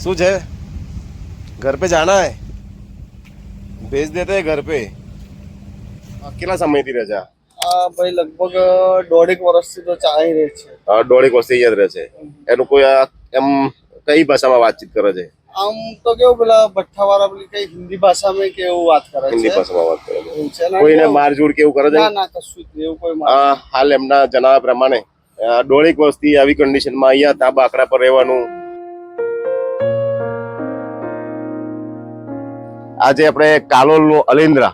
શું છે घर पे जाना है भेज देते हैं घर पे આ કેટલા સમયથી રજા આ ભાઈ લગભગ દોઢેક વર્ષથી તો ચાલી રહી છે આ દોઢેક વર્ષથી અહીંયા જ રહે છે એનું કોઈ આ એમ કઈ ભાષામાં વાતચીત કરે છે આમ તો કેવું પેલા ભઠ્ઠાવાળા પેલી કઈ હિન્દી ભાષામાં કે એવું વાત કરે હિન્દી છે ભાષામાં વાત કરે છે એવું છે ને કોઈને કેવું? મારઝૂડ કેવું કરે છે ના ના કશું જ નહીં, એવું કોઈ માર- આ હાલ એમના જણાવ્યા પ્રમાણે આ દોઢેક વર્ષથી આવી કન્ડિશનમાં અહીંયા તાંબા આકડા પર રહેવાનું આજે આપણે કાલોલનું અલિન્દ્રા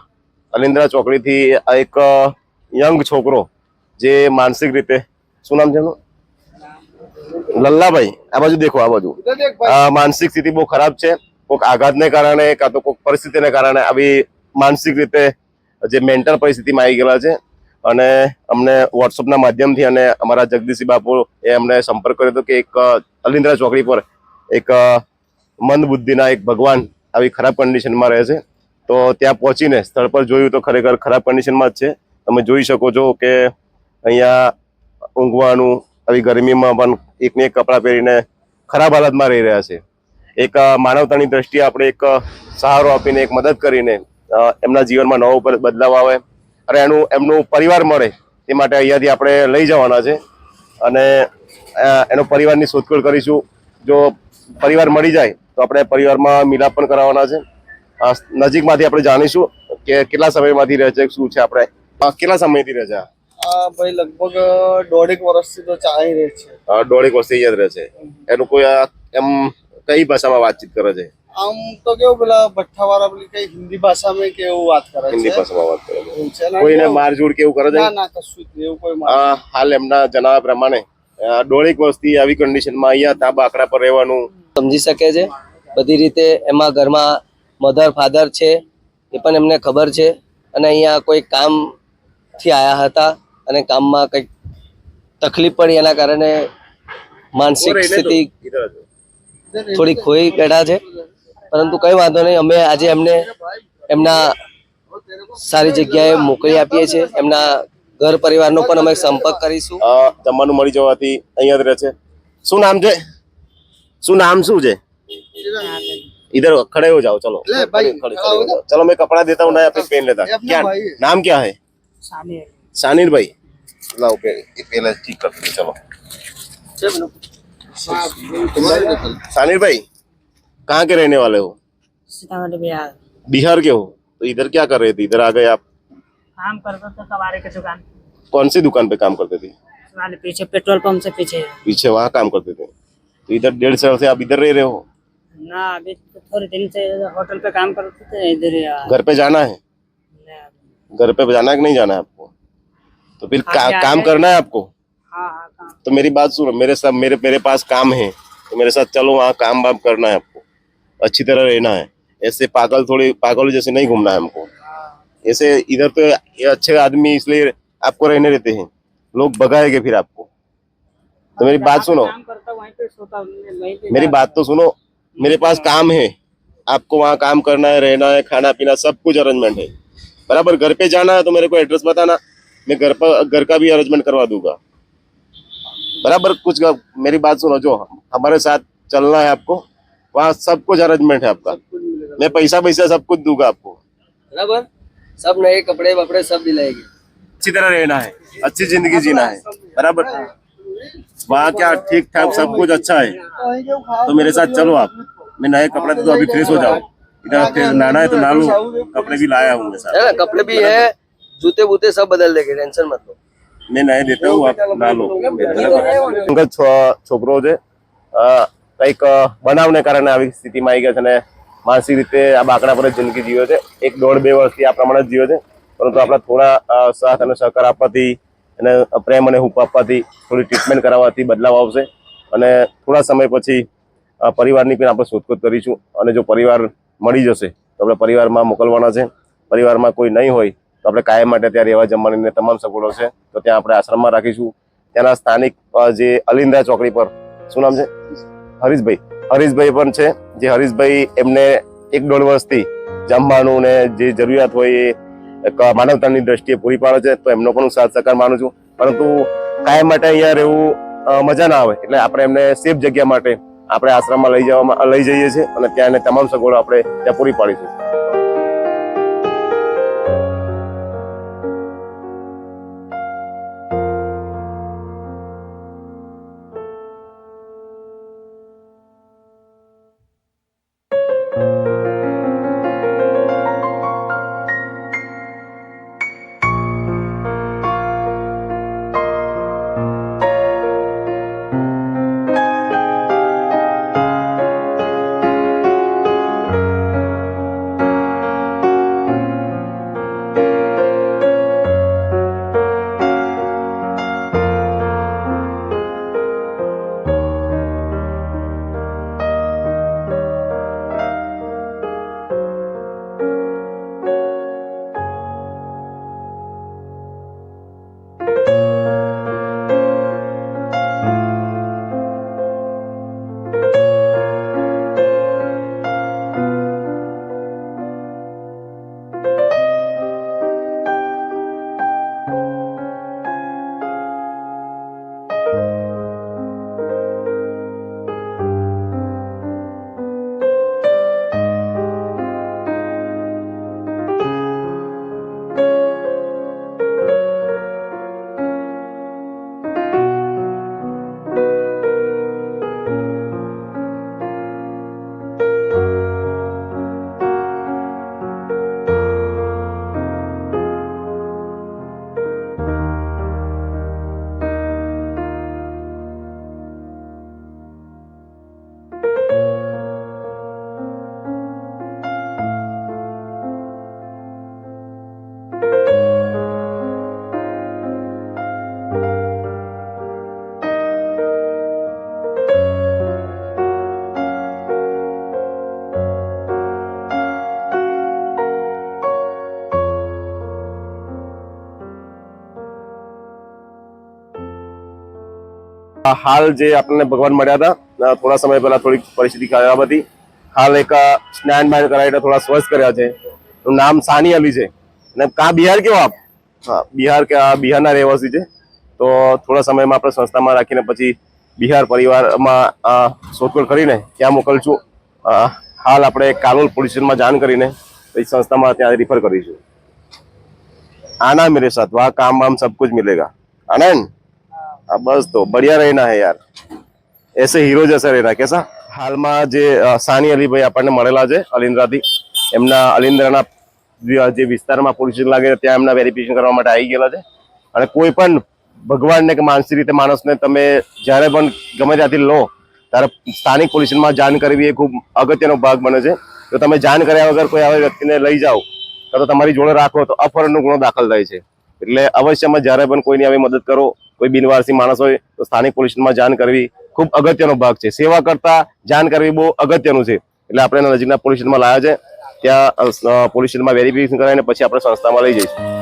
અલિન્દ્રા ચોકડીથી એક યંગ છોકરો જે માનસિક રીતે શું નામ છે એનું? લલ્લાભાઈ આ બાજુ દેખો આ બાજુ. માનસિક સ્થિતિ બહુ ખરાબ છે. કોઈક આઘાતને કારણે કાં તો કોઈક પરિસ્થિતિને કારણે આવી માનસિક રીતે જે મેન્ટલ પરિસ્થિતિમાં આવી ગયેલા છે. અને અમને વોટ્સઅપના માધ્યમથી અને અમારા જગદીશી બાપુ એ અમને સંપર્ક કર્યો હતો કે એક અલિન્દ્રા ચોકડી પર એક મંદ બુદ્ધિના એક ભગવાન આવી ખરાબ કન્ડિશનમાં રહે છે. તો ત્યાં પહોંચીને સ્થળ પર જોયું તો ખરેખર ખરાબ કન્ડિશનમાં જ છે. તમે જોઈ શકો છો કે અહીંયા ઊંઘવાનું, આવી ગરમીમાં પણ એકને એક કપડાં પહેરીને ખરાબ હાલતમાં રહી રહ્યા છે. એક માનવતાની દ્રષ્ટિએ આપણે એક સહારો આપીને એક મદદ કરીને એમના જીવનમાં નવો બદલાવ આવે અને એનું, એમનું પરિવાર મળે તે માટે અહીંયાથી આપણે લઈ જવાના છે. અને એનો પરિવારની શોધખોળ કરીશું. જો પરિવાર મળી જાય તો આપણે પરિવારમાં મિલાપ પણ કરાવવાના છે. નજીકમાંથી આપણે જાણીશું કે કેટલા સમયમાંથી રહે છે શું છે આપણે? કેટલા સમયથી રહે છે આ? આ ભાઈ લગભગ દોઢેક વર્ષથી તો ચાલી રહી છે. દોઢેક વર્ષથી અહીંયા જ રહે છે. એનું કોઈ એમ કઈ ભાષામાં વાતચીત કરે છે? આમ તો કેવું પેલા કઈ હિન્દી ભાષામાં કે એવું વાત કરે હિન્દી ભાષામાં વાત કરે છે. કોઈને? મારઝૂડ કેવું કરે છે? ના ના કશું જ એવું કોઈ હાલ એમના જણાવ્યા પ્રમાણે દોઢેક વર્ષથી આવી કન્ડિશનમાં અહીંયા તાંબા આકડા પર રહેવાનું સમજી શકે છે. બધી રીતે એમાં ઘરમાં મધર ફાધર છે એ પણ એમને ખબર છે. અને અહીંયા કોઈ કામથી આવ્યા હતા અને કામમાં કંઈક તકલીફ પડી એના કારણે માનસિક સ્થિતિ થોડી ખોઈ બેઠા છે. પરંતુ કંઈ વાંધો નહીં અમે આજે એમને એમના સારી જગ્યાએ મોકલી આપીએ છીએ. એમના ઘર પરિવારનો પણ અમે સંપર્ક કરીશું. જમવાનું મળી જવાથી અહીંયા જ રહે છે. શું નામ છે? શું નામ શું છે? इधर खड़े हो जाओ चलो। ले भाई, खड़े- खड़े हो हो जाओ। चलो मैं कपड़ा देता हूँ ना फिर पहन लेता। क्या नाम क्या है? सानिर भाई। लाओ पहले ठीक कर दो चलो। सानिर भाई कहाँ के रहने वाले हो? सीतामढ़ी बिहार। बिहार के हो? तो इधर क्या कर रहे थे? इधर आ गए आप। काम करता था कबाड़े की दुकान कौन सी दुकान पे काम करते थे? पीछे पेट्रोल पंप से पीछे। पीछे वहाँ काम करते थे। तो इधर डेढ़ साल से आप इधर रह रहे हो? ना अभी तो थोड़े दिन से होटल पे काम करते थे इधर ही आ- घर पे जाना है? ना, घर पे जाना है कि नहीं जाना है आपको? तो फिर का, हाँ, जा काम। करना है आपको? हाँ हाँ काम। तो मेरी बात सुनो मेरे साथ मेरे मेरे पास काम है तो मेरे साथ चलो वहाँ काम वाम करना है आपको। अच्छी तरह रहना है। ऐसे पागल थोड़ी पागल जैसे नहीं घूमना है हमको। ऐसे इधर तो ये अच्छे आदमी इसलिए आपको रहने देते हैं। लोग भगाएँगे फिर आपको। तो मेरी बात सुनो। काम करता वहीं पे सोता वहीं पे मेरी बात तो सुनो मेरे पास काम है। आपको वहाँ काम करना है रहना है खाना पीना सब कुछ अरेंजमेंट है। बराबर घर पे जाना है तो मेरे को एड्रेस बताना। मैं घर पर घर का भी अरेंजमेंट करवा दूँगा। बराबर कुछ मेरी बात सुनो जो हमारे साथ चलना है आपको वहाँ सब कुछ अरेंजमेंट है आपका। मैं पैसा पैसा सब कुछ दूँगा आपको। बराबर? सब नए कपड़े वपड़े सब दिलाएगी। अच्छी तरह रहना है अच्छी ज़िंदगी जीना है। बराबर? वहाँ क्या ठीक ठाक सब कुछ अच्छा है तो मेरे साथ चलो आप मैं नए कपड़े तो अभी फ्रेश हो जाओ इधर फिर नहाना है तो नहा लो कपड़े भी लाया हूँ मैं साथ है ना कपड़े भी है जूते बूते सब बदल देंगे टेंशन मत लो मैं नए देता हूँ आप ના લો અંગત છો- છોકરો છે અ, કંઈક અ, બનાવને કારણે આવી સ્થિતિમાં આવી ગયા છે અને માનસિક રીતે આ બાકડા પર જ જિંદગી જીવે છે એક દોઢ બે વર્ષથી આ પ્રમાણે જ જીવે છે પરંતુ આપણા થોડા અ, સાથ અને સહકાર આપવાથી અને પ્રેમ અને હૂપ આપવાથી થોડી ટ્રીટમેન્ટ કરાવવાથી બદલાવ આવશે. અને થોડા સમય પછી પરિવારની પણ આપણે શોધખોળ કરીશું. અને જો પરિવાર મળી જશે, તો આપણે પરિવારમાં મોકલવાના છે. પરિવારમાં કોઈ નહીં હોય, તો આપણે કાયમ માટે ત્યાં રહેવા જમવાની તમામ સગવડો છે. તો ત્યાં આપણે આશ્રમમાં રાખીશું. ત્યાંના સ્થાનિક જે અલિંદા ચોકડી પર, શું નામ છે? હરીશભાઈ. હરીશભાઈ પણ છે. જે હરીશભાઈ એમને એક દોઢ વર્ષથી જમવાનું ને જે જરૂરિયાત હોય એ માનવતાની દ્રષ્ટિએ પૂરી પાડે છે, તો એમનો પણ હું સાથ સહકાર માનું છું. પરંતુ કાયમ માટે અહીંયા રહેવું મજા ના આવે. એટલે આપણે એમને સેફ જગ્યા માટે આપણે આશ્રમમાં લઈ જવામાં, લઈ જઈએ છીએ અને ત્યાં એને તમામ સગવડો આપણે ત્યાં પૂરી પાડીશું. હાલ જે આપણને ભગવાન મળ્યા હતા અ, થોડા સમય પહેલા થોડીક પરિસ્થિતિ ખરાબ હતી હાલ એક સ્નાન બાન કરાવીને થોડા સ્વસ્થ કર્યા છે એનું નામ સાની અલી છે અને કા બિહાર કેવો આપ હા બિહાર કે આ બિહારના રહેવાસી છે તો થોડા સમયમાં આપણે સંસ્થામાં રાખીને પછી બિહાર પરિવારમાં અ, શોધખોળ કરીને ત્યાં મોકલશું અ, હાલ આપણે કાલોલ પોલીસ સ્ટેશનમાં જાણ કરીને પછી સંસ્થામાં ત્યાં રિફર કરીશું आना मेरे साथ वहाँ काम वाम सब कुछ मिलेगा आनंद हाँ बस तो बढ़िया रहना है यार ऐसे हीरो जैसा रहना कैसा હાલમાં જે અ, સાની અલીભાઈ આપણને મળેલા છે અલિન્દ્રાથી એમના અલિન્દ્રાના જે- જે વિસ્તારમાં પોલીસ સ્ટેશન લાગે છે ત્યાં એમના વેરિફિકેશન કરવા માટે આવી ગયેલા છે અને કોઈ પણ ભગવાનને કે માનસિક રીતે માણસને તમે જ્યારે પણ ગમે ત્યાંથી લો ત્યારે સ્થાનિક પોલીસ સ્ટેશનમાં જાણ કરવી એ ખૂબ અગત્યનો ભાગ બને છે જો તમે જાણ કર્યા વગર કોઈ આવા વ્યક્તિને લઈ જાઓ કાં તો તમારી જોડે રાખો તો અપહરણનો ગુનો દાખલ થાય છે એટલે અવશ્યમાં જ્યારે પણ કોઈની આવી મદદ કરો કોઈ બિનવારસી માણસ હોય તો સ્થાનિક પોલીસમાં જાણ કરવી ખૂબ અગત્યનો ભાગ છે. સેવા કરતા જાણ કરવી બહુ અગત્યનું છે. એટલે આપણે નજીકના પોલીસ સ્ટેશનમાં લાવ્યા છે. ત્યાં પોલીસ સ્ટેશનમાં વેરિફિકેશન કરાવીને પછી આપણે સંસ્થામાં લઈ જઈશું.